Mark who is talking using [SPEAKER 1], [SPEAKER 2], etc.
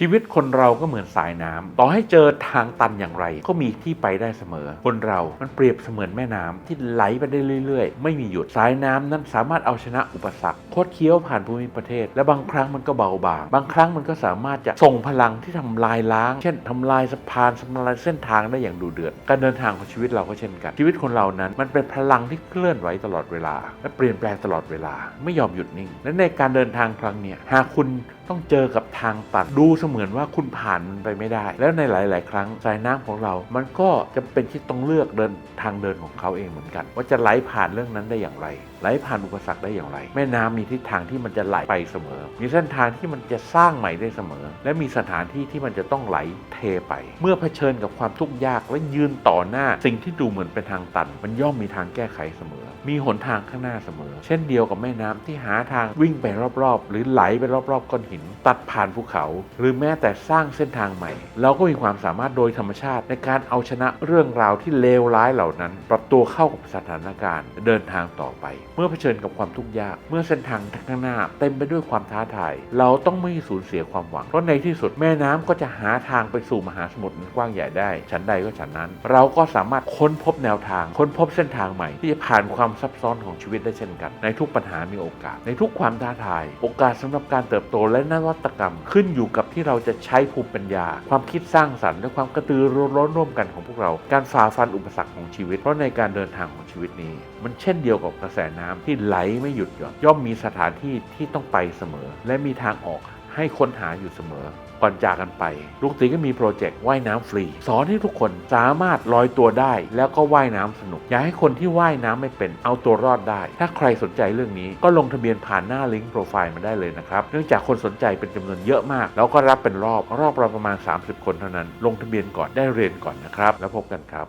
[SPEAKER 1] ชีวิตคนเราก็เหมือนสายน้ำต่อให้เจอทางตันอย่างไร ก็มีที่ไปได้เสมอ คนเรา มันเปรียบเสมือนแม่น้ำที่ไหลไปได้เรื่อยๆ ไม่มีหยุด สายน้ำนั้นสามารถเอาชนะอุปสรรคโคดเคี้ยวผ่านภูมิประเทศ และบางครั้งมันก็เบาบาง บางครั้งมันก็สามารถจะส่งพลังที่ทำลายล้าง เช่นทำลายสะพานทำลายเส้นทางได้อย่างดูเดือด การเดินทางของชีวิตเราก็เช่นกัน ชีวิตคนเรานั้น มันเป็นพลังที่เคลื่อนไหวตลอดเวลา และเปลี่ยนแปลงตลอดเวลา ไม่ยอมหยุดนิ่ง และในการเดินทางครั้งนี้หากคุณต้องเจอกับทางตันดูเสเหมือนว่าคุณผ่านมันไปไม่ได้ แล้วในหลาย ๆ ครั้งสายน้ำของเรา มันก็จะเป็นที่ต้องเลือกเดินทางเดินของเขาเองเหมือนกัน ว่าจะไหลผ่านเรื่องนั้นได้อย่างไร ไหลผ่านอุปสรรคได้อย่างไร แม่น้ำมีทิศทางที่มันจะไหลไปเสมอ มีเส้นทางที่มันจะสร้างใหม่ได้เสมอ และมีสถานที่ที่มันจะต้องไหลเทไป เมื่อเผชิญกับความทุกข์ยากและยืนต่อหน้า สิ่งที่ดูเหมือนเป็นทางตัน มันย่อมมีทางแก้ไขเสมอ มีหนทางข้างหน้าเสมอ เช่นเดียวกับแม่น้ำที่หาทางวิ่งไปรอบๆ หรือไหลไปรอบๆก้อนหิน ตัดผ่านภูเขา หรือแม้แต่สร้างเส้นทางใหม่ เราก็มีความสามารถโดยธรรมชาติในการเอาชนะเรื่องราวที่เลวร้ายเหล่านั้น ปรับตัวเข้ากับสถานการณ์เดินทางต่อไปเมื่อเผชิญกับความทุกข์ยาก เมื่อเส้นทางข้างหน้า เต็มไปด้วยความท้าทาย เราต้องไม่สูญเสียความหวัง เพราะในที่สุดแม่น้ำก็จะหาทางไปสู่มหาสมุทรอันกว้างใหญ่ได้ ฉันใดก็ฉันนั้น เราก็สามารถค้นพบแนวทาง ค้นพบเส้นทางใหม่ ที่จะผ่านความซับซ้อนของชีวิตได้เช่นกัน ในทุกปัญหามีโอกาส ในทุกความท้าทาย โอกาสสำหรับการเติบโตและนวัตกรรม ขึ้นอยู่กับที่เราจะใช้ภูมิปัญญา ความคิดสร้างสรรค์และความกระตือรือร้นร่วมกันของพวกเรา การฝ่าฟันอุปสรรคของชีวิต เพราะในการเดินทางของชีวิตนี้ มันเช่นเดียวกับกระแสน้ำที่ไหลไม่หยุดหย่อนย่อมมีสถานที่ที่ต้องไปเสมอ และมีทางออกให้ค้นหาอยู่เสมอ ก่อนจากกันไป ลูกตีก็มีโปรเจกต์ว่ายน้ำฟรี สอนให้ทุกคนสามารถลอยตัวได้ แล้วก็ว่ายน้ำสนุก อยากให้คนที่ว่ายน้ำไม่เป็นเอาตัวรอดได้ ถ้าใครสนใจเรื่องนี้ก็ลงทะเบียนผ่านหน้าลิงก์โปรไฟล์มาได้เลยนะครับ เนื่องจากคนสนใจเป็นจำนวนเยอะมาก แล้วก็รับเป็นรอบรอบละประมาณ 30 คนเท่านั้น ลงทะเบียนก่อนได้เรียนก่อนนะครับ แล้วพบกันครับ